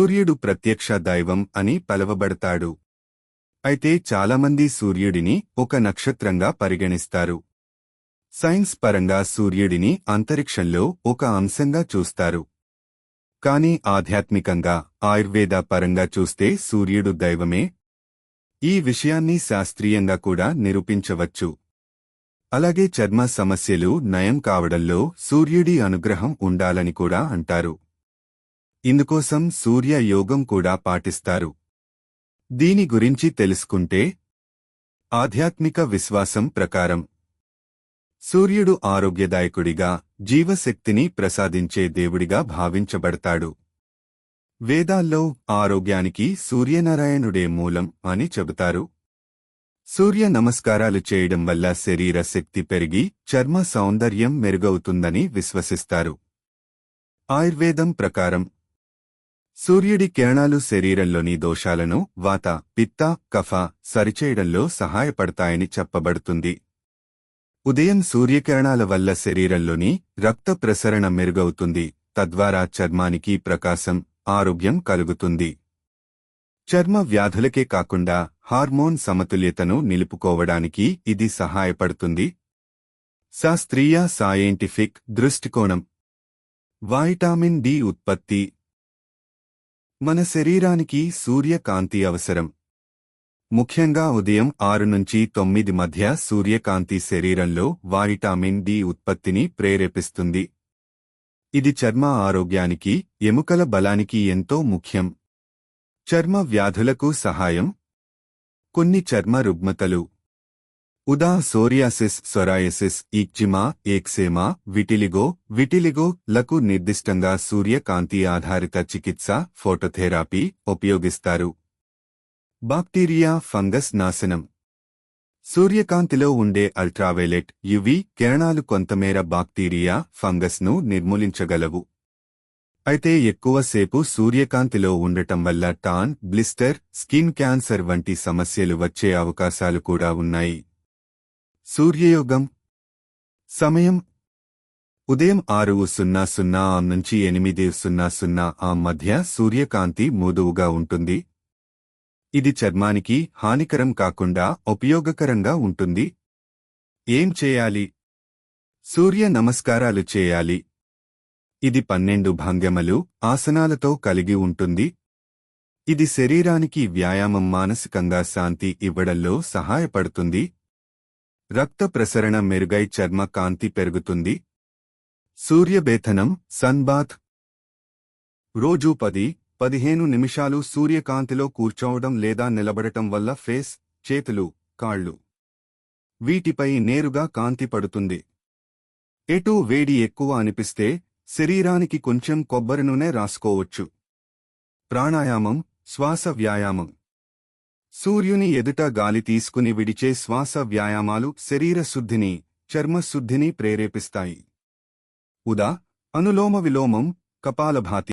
సూర్యుడు ప్రత్యక్ష దైవం అని పలవబడతాడు. అయితే చాలామంది సూర్యుడిని ఒక నక్షత్రంగా పరిగణిస్తారు. సైన్స్ పరంగా సూర్యుడిని అంతరిక్షంలో ఒక అంశంగా చూస్తారు. కాని ఆధ్యాత్మికంగా ఆయుర్వేద పరంగా చూస్తే సూర్యుడు దైవమే. ఈ విషయాన్ని శాస్త్రీయంగా కూడా నిరూపించవచ్చు. అలాగే చర్మ సమస్యలు నయం కావడంలో సూర్యుడి అనుగ్రహం ఉండాలని కూడా అంటారు. ఇందుకోసం సూర్య యోగం కూడా పాటిస్తారు. దీని గురించి తెలుసుకుంటే ఆధ్యాత్మిక విశ్వాసం ప్రకారం సూర్యుడు ఆరోగ్యదాయకుడిగా జీవశక్తిని ప్రసాదించే దేవుడిగా భావించబడతాడు. వేదాల్లో ఆరోగ్యానికి సూర్యనారాయణుడే మూలం అని చెబుతారు. సూర్య నమస్కారాలు చేయడం వల్ల శరీర శక్తి పెరిగి చర్మ సౌందర్యం మెరుగవుతుందని విశ్వసిస్తారు. ఆయుర్వేదం ప్రకారం సూర్యుడి కిరణాలు శరీరంలోని దోషాలను వాత పిత్త కఫ సరిచేయడంలో సహాయపడతాయని చెప్పబడుతుంది. ఉదయం సూర్యకిరణాల వల్ల శరీరంలోని రక్త ప్రసరణ మెరుగవుతుంది. తద్వారా చర్మానికి ప్రకాశం ఆరోగ్యం కలుగుతుంది. చర్మ వ్యాధులకే కాకుండా హార్మోన్ సమతుల్యతను నిలుపుకోవడానికి ఇది సహాయపడుతుంది. శాస్త్రీయ సైంటిఫిక్ దృష్టికోణం. వైటామిన్ డి ఉత్పత్తి మన శరీరానికి సూర్యకాంతి అవసరం. ముఖ్యంగా ఉదయం ఆరు నుంచి తొమ్మిది మధ్య సూర్యకాంతి శరీరంలో వైటామిన్ డి ఉత్పత్తిని ప్రేరేపిస్తుంది. ఇది చర్మ ఆరోగ్యానికి ఎముకల బలానికి ఎంతో ముఖ్యం. చర్మ వ్యాధులకు సహాయం. కొన్ని చర్మ రుగ్మతలు. ఉదా psoriasis psoriasis eczema eczema vitiligo vitiligo లకు నిర్దిష్టంగా సూర్యకాంతి ఆధారిత చికిత్స ఫోటోథెరపీ ఉపయోగిస్తారు. బాక్టీరియా ఫంగస్ నాశనం. సూర్యకాంతిలో ఉండే అల్ట్రావైలెట్ యువి కిరణాలు కొంతమేర బాక్టీరియా ఫంగస్ను నిర్మూలించగలవు. అయితే ఎక్కువసేపు సూర్యకాంతిలో ఉండటం వల్ల టాన్ బ్లిస్టర్ స్కిన్ క్యాన్సర్ వంటి సమస్యలు వచ్చే అవకాశాలు కూడా ఉన్నాయి. సూర్యయోగం. సమయం. ఉదయం ఆరు సున్నా సున్నా ఆం నుంచి ఎనిమిది సున్నా సున్నా ఆం మధ్య సూర్యకాంతి మోదువుగా ఉంటుంది. ఇది చర్మానికి హానికరం కాకుండా ఉపయోగకరంగా ఉంటుంది. ఏం చేయాలి? సూర్య నమస్కారాలు చేయాలి. ఇది పన్నెండు భంగమలు ఆసనాలతో కలిగి ఉంటుంది. ఇది శరీరానికి వ్యాయామం మానసికంగా శాంతి ఇవ్వడంలో సహాయపడుతుంది. రక్త ప్రసరణ మెరుగై చర్మ కాంతి పెరుగుతుంది. సూర్యబేతనం సన్బాత్. రోజూ పది పదిహేను నిమిషాలు సూర్యకాంతిలో కూర్చోవడం లేదా నిలబడటం వల్ల ఫేస్ చేతులు కాళ్ళు వీటిపై నేరుగా కాంతి పడుతుంది. ఎటూ వేడి ఎక్కువ అనిపిస్తే శరీరానికి కొంచెం కొబ్బరి నూనె రాసుకోవచ్చు. ప్రాణాయామం శ్వాస వ్యాయామం సూర్యుని ఎదుట గాలి తీసుకుని విడిచే శ్వాస వ్యాయామాలు శరీర శుద్ధిని చర్మశుద్ధిని ప్రేరేపిస్తాయి. ఉదా అనులోమ విలోమం కపాలభాతి.